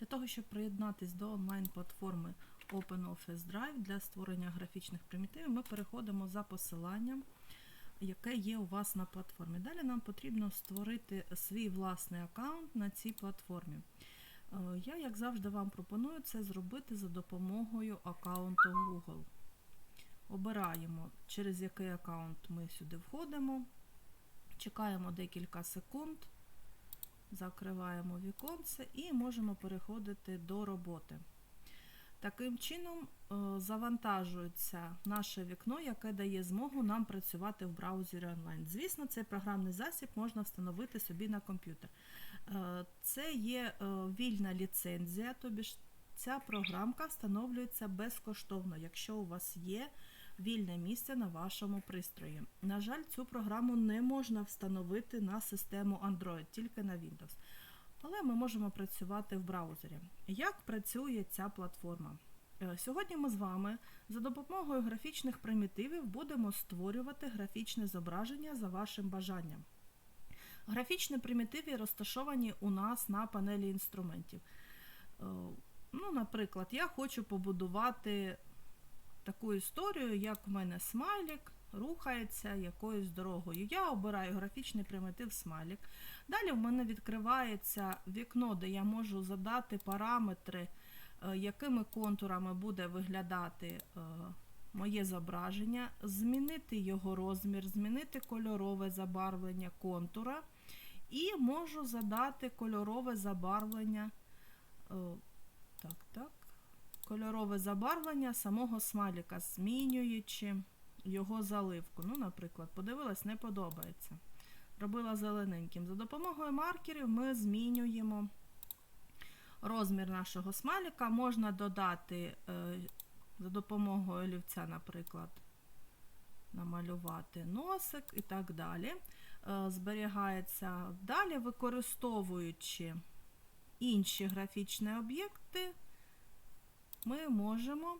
Для того, щоб приєднатись до онлайн-платформи OpenOffice Drive для створення графічних примітивів, ми переходимо за посиланням, яке є у вас на платформі. Далі нам потрібно створити свій власний аккаунт на цій платформі. Е, Я, як завжди, вам пропоную це зробити за допомогою аккаунту Google. Обираємо, через який аккаунт ми сюди входимо. Чекаємо декілька секунд, закриваємо віконце і можемо переходити до роботи. Таким чином е, завантажується наше вікно, яке дає змогу нам працювати в браузері онлайн. Звісно, цей програмний засіб можна встановити собі на комп'ютер. Е, Це є е, вільна ліцензія, тобі ж ця програмка встановлюється безкоштовно, якщо у вас є вільне місце на вашому пристрої. На жаль, цю програму не можна встановити на систему Android, тільки на Windows. Але ми можемо працювати в браузері. Як працює ця платформа? Е, Сьогодні ми з вами за допомогою графічних примітивів будемо створювати графічне зображення за вашим бажанням. Графічні примітиви розташовані у нас на панелі інструментів. Е, Ну, наприклад, я хочу побудувати таку історію, як в мене смайлік рухається якоюсь дорогою. Я обираю графічний примітив смайлік. Далі в мене відкривається вікно, де я можу задати параметри, е, якими контурами буде виглядати е, моє зображення, змінити його розмір, змінити кольорове забарвлення контура. І можу задати кольорове забарвлення. е, Так, так. Кольорове забарвлення самого смайліка, змінюючи його заливку. Ну, наприклад, подивилась, не подобається. Робила зелененьким. За допомогою маркерів ми змінюємо розмір нашого смайліка. Можна додати е, за допомогою олівця, наприклад, намалювати носик і так далі. Е, зберігається далі, використовуючи інші графічні об'єкти, ми можемо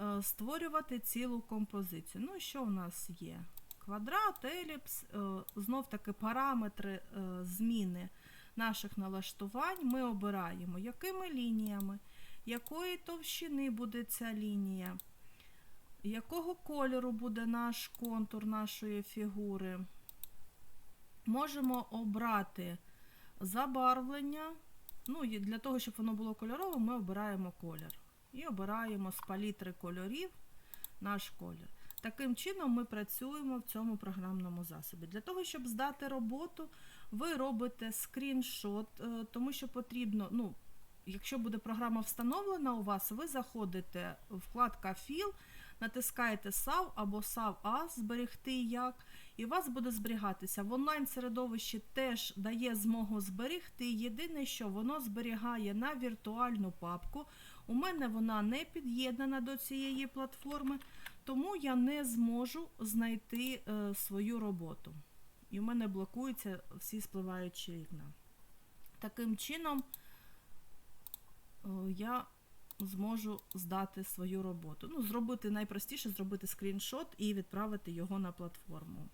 е, створювати цілу композицію. Ну, що в нас є? Квадрат, еліпс, е, знов таки параметри е, зміни наших налаштувань ми обираємо, якими лініями, якої товщини буде ця лінія, якого кольору буде наш контур нашої фігури. Можемо обрати забарвлення. Ну, Для того, щоб воно було кольорове, ми обираємо колір. І обираємо з палітри кольорів наш колір. Таким чином ми працюємо в цьому програмному засобі. Для того, щоб здати роботу, ви робите скріншот, е, тому що потрібно, ну, якщо буде програма встановлена у вас, ви заходите в вкладка Філ, натискаєте SAV або SAV AS, зберегти як, і у вас буде зберігатися. В онлайн-середовищі теж дає змогу зберегти. Єдине, що воно зберігає на віртуальну папку. У мене вона не під'єднана до цієї платформи, тому я не зможу знайти е, свою роботу. І в мене блокуються всі спливаючі вікна. Таким чином, е, я зможу здати свою роботу. Ну, зробити найпростіше зробити скріншот і відправити його на платформу.